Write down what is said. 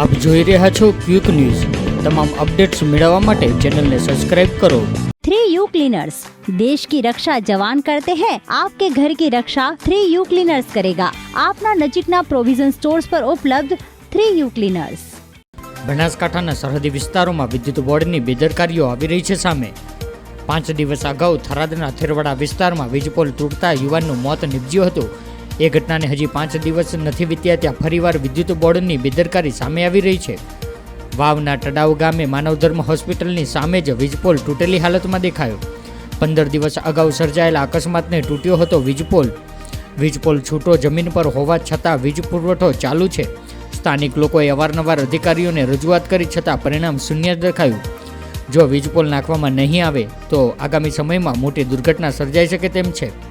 આપ જોઈ રહ્યા છો ક્વિક ન્યૂઝ. તમામ અપડેટ્સ મેળવવા માટે ચેનલને સબસ્ક્રાઇબ કરો. થ્રી यू क्लीनर्स देश की रक्षा जवान करते हैं आपके ઘર કી રક્ષા થ્રી यू ક્લીનર્સ કરેગા. આપના નજીકના પ્રોવિઝન સ્ટોર્સ પર ઉપલબ્ધ થ્રી યુ ક્લીનર્સ. બનાસકાંઠાના સરહદી વિસ્તારોમાં વિદ્યુત બોર્ડની બેદરકારીઓ આવી રહી છે સામે. પાંચ દિવસ અગાઉ થરાદના થેરવાડા વિસ્તારમાં વીજપોલ તૂટતા યુવાનનું મોત નિપજ્યું હતું. એ ઘટનાને હજી પાંચ દિવસ નથી વીત્યા ત્યાં ફરીવાર વિદ્યુત બોર્ડની બેદરકારી સામે આવી રહી છે. વાવના ટડાવ ગામે માનવધર્મ હોસ્પિટલની સામે જ વીજપોલ તૂટેલી હાલતમાં દેખાયો. પંદર દિવસ અગાઉ સર્જાયેલા અકસ્માતને તૂટ્યો હતો વીજપોલ. વીજપોલ છૂટો જમીન પર હોવા છતાં વીજ પુરવઠો ચાલુ છે. સ્થાનિક લોકોએ અવારનવાર અધિકારીઓને રજૂઆત કરી છતાં પરિણામ શૂન્ય દેખાયું. જો વીજપોલ નાખવામાં નહીં આવે, તો આગામી સમયમાં મોટી દુર્ઘટના સર્જાઈ શકે તેમ છે.